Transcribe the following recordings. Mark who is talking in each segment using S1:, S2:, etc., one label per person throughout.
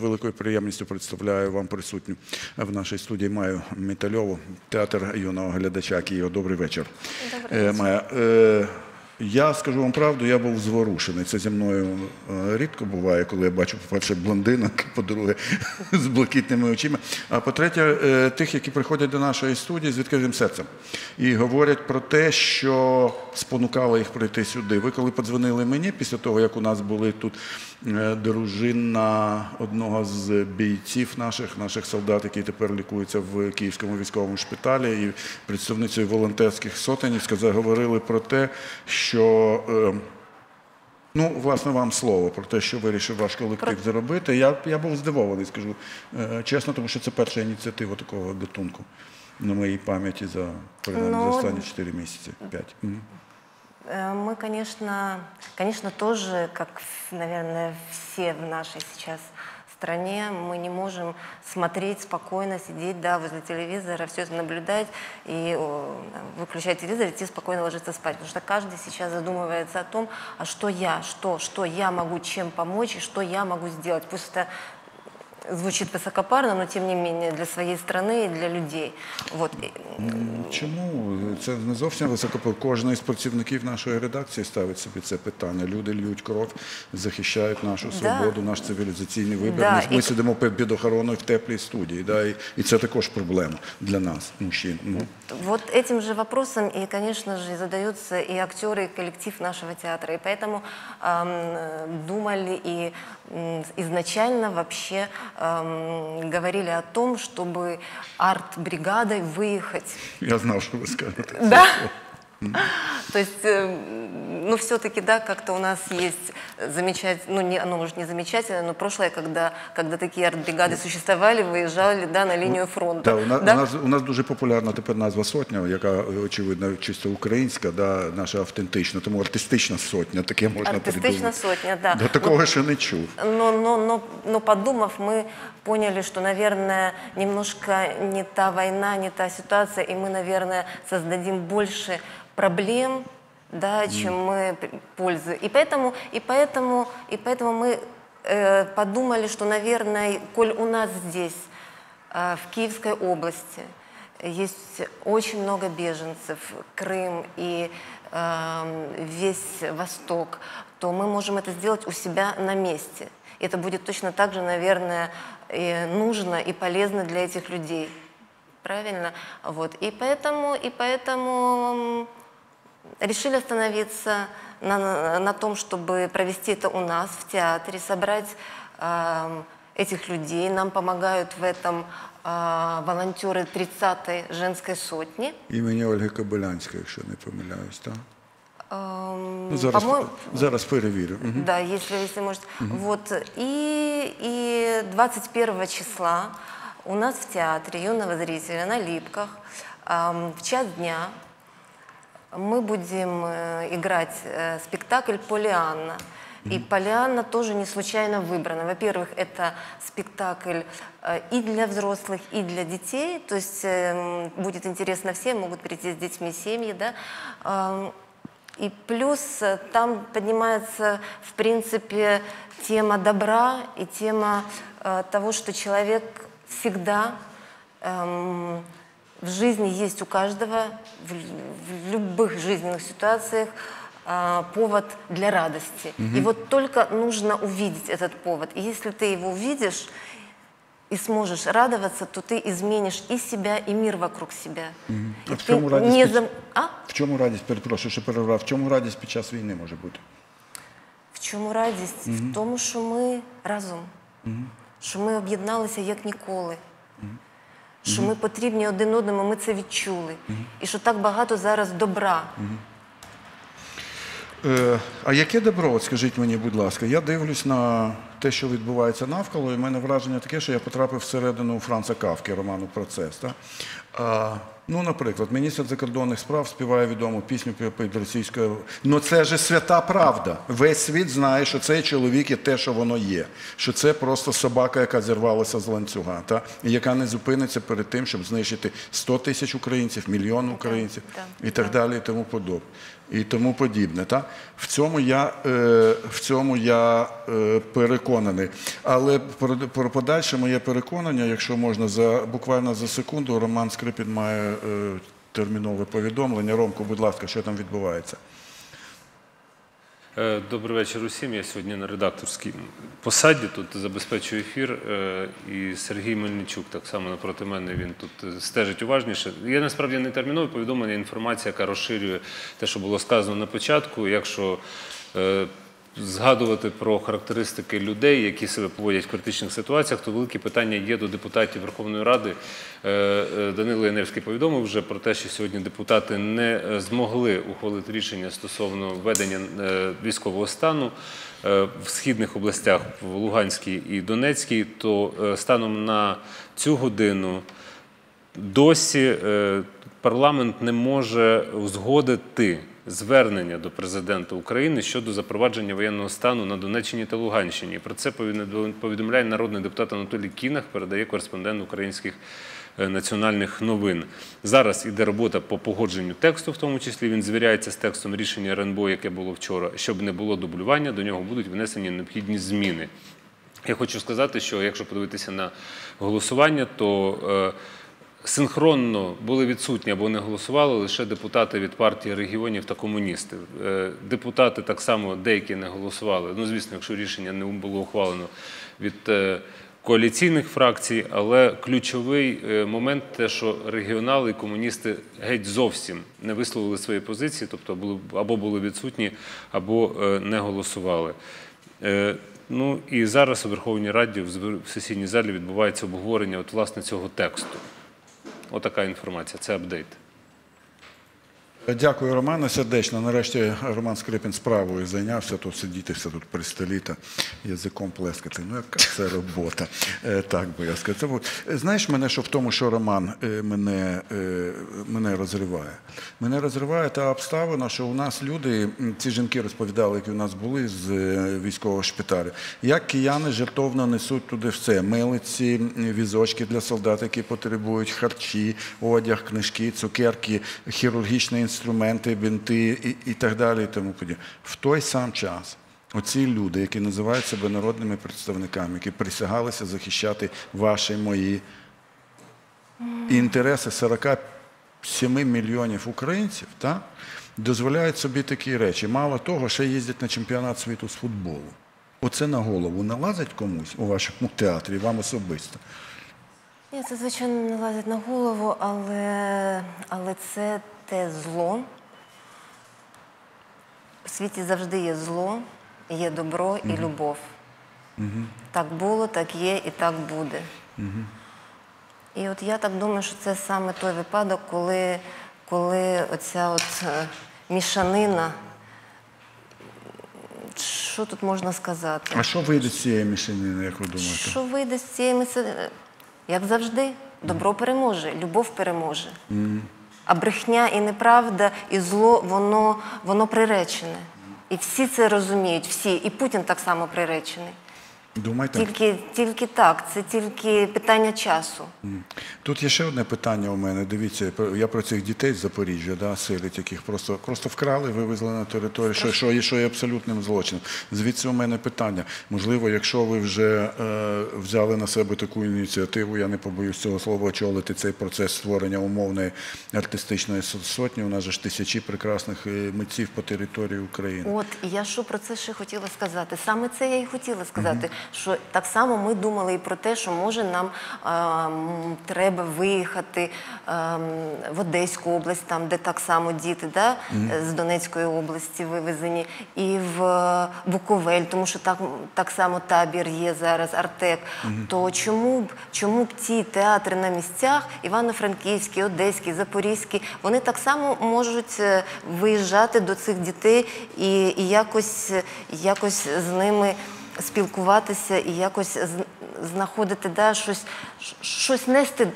S1: Великою приємністю представляю вам присутню в нашій студії Маю Мітальову, театр юного глядача Києва. Добрий вечір.
S2: Добрий
S1: Е, Майя, е, я скажу вам правду, я був зворушений. Це зі мною е, рідко буває, коли я бачу, по-перше, блондинок, по-друге, з блакитними очима. А по-третє, е, тих, які приходять до нашої студії з відкритим серцем і говорять про те, що спонукало їх прийти сюди. Ви коли подзвонили мені після того, як у нас були тут е, дружина одного з бійців наших, наших солдат, який тепер лікується в Київському військовому шпиталі, і представницею волонтерських сотень, сказали, говорили про те, що. Е, Ну, власне, вам слово про те, що вирішив ваш колектив зробити. Я, я був здивований, скажу е, чесно, тому що це перша ініціатива такого гатунку на моїй пам'яті за, принаймні, за
S2: Ну,
S1: останні 4 місяці. 5. Мгм.
S2: Э, Мы, конечно, конечно, тоже, как, в- наверное, все в нашей сейчас стране, мы не можем смотреть спокойно, сидеть, да, возле телевизора, все это наблюдать и выключать телевизор, идти спокойно ложиться спать. Потому что каждый сейчас задумывается о том, а что я, что, что я могу чем помочь и что я могу сделать. Пусть это звучит высокопарно, но тем не менее для своей страны и для людей. Вот. И,
S1: Чому це не зовсім високо? Кожен із працівників нашої редакції ставить собі це питання. Люди льють кров, захищають нашу
S2: Да.
S1: свободу, наш цивілізаційний вибір.
S2: Да,
S1: Ми, ми
S2: і-
S1: сидимо під, під охороною в теплій студії, да, і, і це також проблема для нас, мужчин. Мгм.
S2: Вот этим же вопросом и, конечно же, задаются и актеры, и коллектив нашего театра. И поэтому эм, э, думали и м, изначально вообще эм, говорили о том, чтобы арт-бригадой выехать.
S1: Я знав, що ви скажете. це.
S2: Да. То есть, э, ну, все-таки, да, как-то у нас есть замечательно, ну, не, оно может не замечательное, но прошлое, когда, когда такие арт-бригады существовали, выезжали, да, на линию фронта.
S1: Так, у, нас,
S2: да?
S1: у, нас, у нас дуже популярна тепер назва сотня, яка очевидно чисто українська, да, наша автентична, тому артистична сотня, таке можна
S2: Артистична
S1: придумати.
S2: сотня, да.
S1: До такого ще не чув.
S2: Но, но, но, но подумав, мы поняли, что, наверное, немножко не та война, не та ситуация, и мы, наверное, создадим больше проблем, да, чем мы пользы. И поэтому, и поэтому, и поэтому мы э, подумали, что, наверное, коль у нас здесь, э, в Киевской области, есть очень много беженцев, Крым и э, весь Восток, то мы можем это сделать у себя на месте. Это будет точно так же, наверное, и нужно и полезно для этих людей. Правильно? Вот. И поэтому, и поэтому решили остановиться на, на- на том, чтобы провести это у нас в театре, собрать эм, этих людей. Нам помогают в этом э, волонтеры 30-й женской сотни.
S1: Імені Ольги Кобилянської, якщо не помиляюсь, так?
S2: Эм,
S1: Ну, зараз,
S2: по-моему,
S1: зараз перевірю. Мгм.
S2: Да, если, если может. Вот. И, и 21 числа у нас в театре юного зрителя на Липках ам, в час дня мы будем э, играть э, спектакль «Полианна». И «Полианна» тоже не случайно выбрана. Во-первых, это спектакль э, и для взрослых, и для детей. То есть эм, будет интересно всем, могут прийти с детьми семьи. Да? Ам, и плюс там поднимается, в принципе, тема добра и тема того, что человек всегда эм, в жизни есть у каждого, в, в любых жизненных ситуациях э, повод для радости. И вот только нужно увидеть этот повод. И если ты его увидишь и сможешь радоваться, то ты изменишь и себя, и мир вокруг себя.
S1: А
S2: И
S1: в
S2: ты
S1: чому радість
S2: не
S1: під-
S2: зам- А?
S1: В чому радість, перепрошую, що перервав, в чому радість під час війни може бути?
S2: В чому радість? В тому, що ми разом, що ми об'єдналися як ніколи, що ми потрібні один одному, ми це відчули. І що так багато зараз добра.
S1: Е, а яке добро, от скажіть мені, будь ласка, я дивлюсь на те, що відбувається навколо, і в мене враження таке, що я потрапив всередину Франца Кавки, роману Процес. Так? А, ну, наприклад, міністр закордонних справ співає відому пісню під- російською. Ну це ж свята правда. Весь світ знає, що цей чоловік є те, що воно є. Що це просто собака, яка зірвалася з ланцюга, та? і яка не зупиниться перед тим, щоб знищити 100 тисяч українців, мільйон українців
S2: так,
S1: і так далі, і тому подобне. і тому подібне. Та? В цьому я, е, в цьому я е, переконаний. Але про, про подальше моє переконання, якщо можна, за, буквально за секунду, Роман Скрипін має термінове повідомлення. Ромко, будь ласка, що там відбувається?
S3: Е, Добрий вечір усім. Я сьогодні на редакторській посаді тут забезпечую ефір. е, І Сергій Мельничук так само напроти мене. Він тут е, стежить уважніше. Є насправді не термінове повідомлення, інформація, яка розширює те, що було сказано на початку. Якщо е, згадувати про характеристики людей, які себе поводять в критичних ситуаціях, то велике питання є до депутатів Верховної Ради. Е, е, Данило Яневський повідомив вже про те, що сьогодні депутати не е, змогли ухвалити рішення стосовно введення військового стану в східних областях, в Луганській і Донецькій. То станом на цю годину досі парламент не може узгодити звернення до президента України щодо запровадження воєнного стану на Донеччині та Луганщині. Про це повідомляє- народний депутат Анатолій Кінах, передає кореспондент українських е, національних новин. Зараз іде робота по погодженню тексту, в тому числі він звіряється з текстом рішення РНБО, яке було вчора, щоб не було дублювання, до нього будуть внесені необхідні зміни. Я хочу сказати, що якщо подивитися на голосування, то е, синхронно були відсутні або не голосували лише депутати від партії регіонів та комуністи. Е, депутати так само деякі не голосували. Ну, звісно, якщо рішення не було ухвалено від е, коаліційних фракцій, але ключовий е, момент те, що регіонали і комуністи геть зовсім не висловили свої позиції, тобто або були відсутні, або не голосували. Ну і зараз у Верховній Раді в сесійній залі відбувається обговорення от, власне цього тексту. Отака інформація, це апдейт.
S1: Дякую, Романе, сердечно. Нарешті Роман Скрипін справою зайнявся, тут сидіти все тут при столі та язиком плескати. Ну, яка це робота, Е, так би я сказав. Знаєш мене, що в тому, що Роман е, мене, е, мене розриває? Мене розриває та обставина, що у нас люди, ці жінки розповідали, які у нас були з військового шпиталю, як кияни жертовно несуть туди все. Милиці, візочки для солдат, які потребують харчі, одяг, книжки, цукерки, хірургічні інструменти, бінти і, і так далі. І тому подібне. В той сам час оці люди, які називають себе народними представниками, які присягалися захищати ваші мої інтереси 47 мільйонів українців, так, дозволяють собі такі речі. Мало того, ще їздять на чемпіонат світу з футболу. Оце на голову налазить комусь у вашому театрі, вам особисто.
S2: Ні, це звичайно не лазить на голову, але, але це те зло. У світі завжди є зло, є добро і любов. Так було, так є і так буде. І от я так думаю, що це саме той випадок, коли, коли оця от е, мішанина. Що тут можна сказати?
S1: А що вийде з цієї мішанини, як ви думаєте?
S2: Що вийде з цієї миси? Як завжди, добро переможе, любов переможе. А брехня і неправда, і зло, воно, воно приречене. І всі це розуміють, всі. І Путін так само приречений.
S1: Думаєте?
S2: Тільки, тільки так, це тільки питання часу.
S1: Тут є ще одне питання у мене. Дивіться, я про цих дітей з Запоріжжя, да, сиріт, яких просто, просто вкрали, вивезли на територію, що, що, є, що є абсолютним злочином. Звідси у мене питання. Можливо, якщо ви вже е, взяли на себе таку ініціативу, я не побоюсь цього слова, очолити цей процес створення умовної артистичної сотні. У нас же ж тисячі прекрасних е, митців по території України.
S2: От я що про це ще хотіла сказати. Саме це я і хотіла сказати, що так само ми думали і про те, що може нам ем, треба виїхати ем, в Одеську область, там де так само діти, да, е, з Донецької області вивезені, і в е, Буковель, тому що так, так само табір є зараз, Артек. То чому б чому б ці театри на місцях, Івано-Франківський, Одеський, Запорізький, вони так само можуть е, виїжджати до цих дітей і, і якось, якось з ними спілкуватися і якось знаходити да, щось, щось нести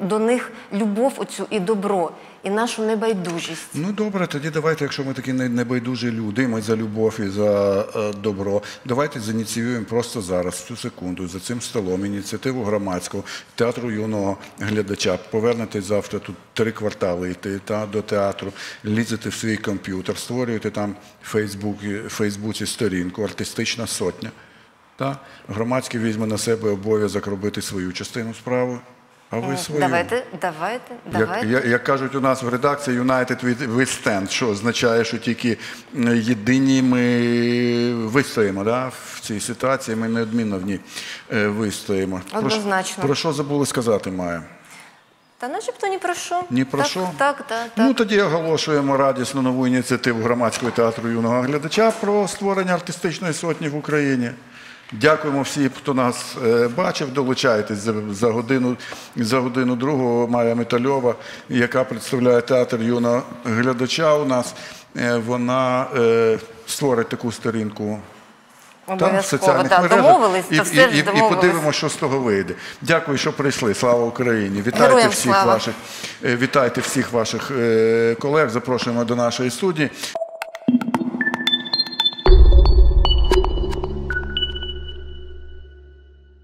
S2: до них любов оцю і добро. І нашу небайдужість.
S1: Ну добре, тоді давайте, якщо ми такі не- небайдужі люди, ми за любов і за е, добро, давайте зініціюємо просто зараз, цю секунду, за цим столом ініціативу громадського театру юного глядача. Повернетесь завтра тут три квартали йти та, до театру, лізете в свій комп'ютер, створюєте там в Фейсбуці, Фейсбуці сторінку, артистична сотня. Та? Громадський візьме на себе обов'язок робити свою частину справи, а ви свою.
S2: Давайте, давайте, давайте.
S1: як, як кажуть у нас в редакції United we- stand, що означає, що тільки єдині ми вистоїмо да? в цій ситуації, ми неодмінно в ній е, вистоїмо.
S2: Однозначно.
S1: Про що забули сказати, Майя?
S2: Та начебто ні про що.
S1: Ні про
S2: так,
S1: що?
S2: Так, так, так.
S1: Ну тоді оголошуємо радісну нову ініціативу громадського театру юного глядача про створення артистичної сотні в Україні. Дякуємо всім, хто нас е, бачив. Долучайтесь за, годину за годину другого Майя Метальова, яка представляє театр юного глядача. У нас Е, вона е, створить таку сторінку. Там в соціальних
S2: так.
S1: мережах
S2: Домовились,
S1: і, і, і, і подивимося, що з того вийде. Дякую, що прийшли. Слава Україні! Вітайте
S2: Героям
S1: всіх
S2: слава.
S1: ваших, вітайте всіх ваших колег. Запрошуємо до нашої студії.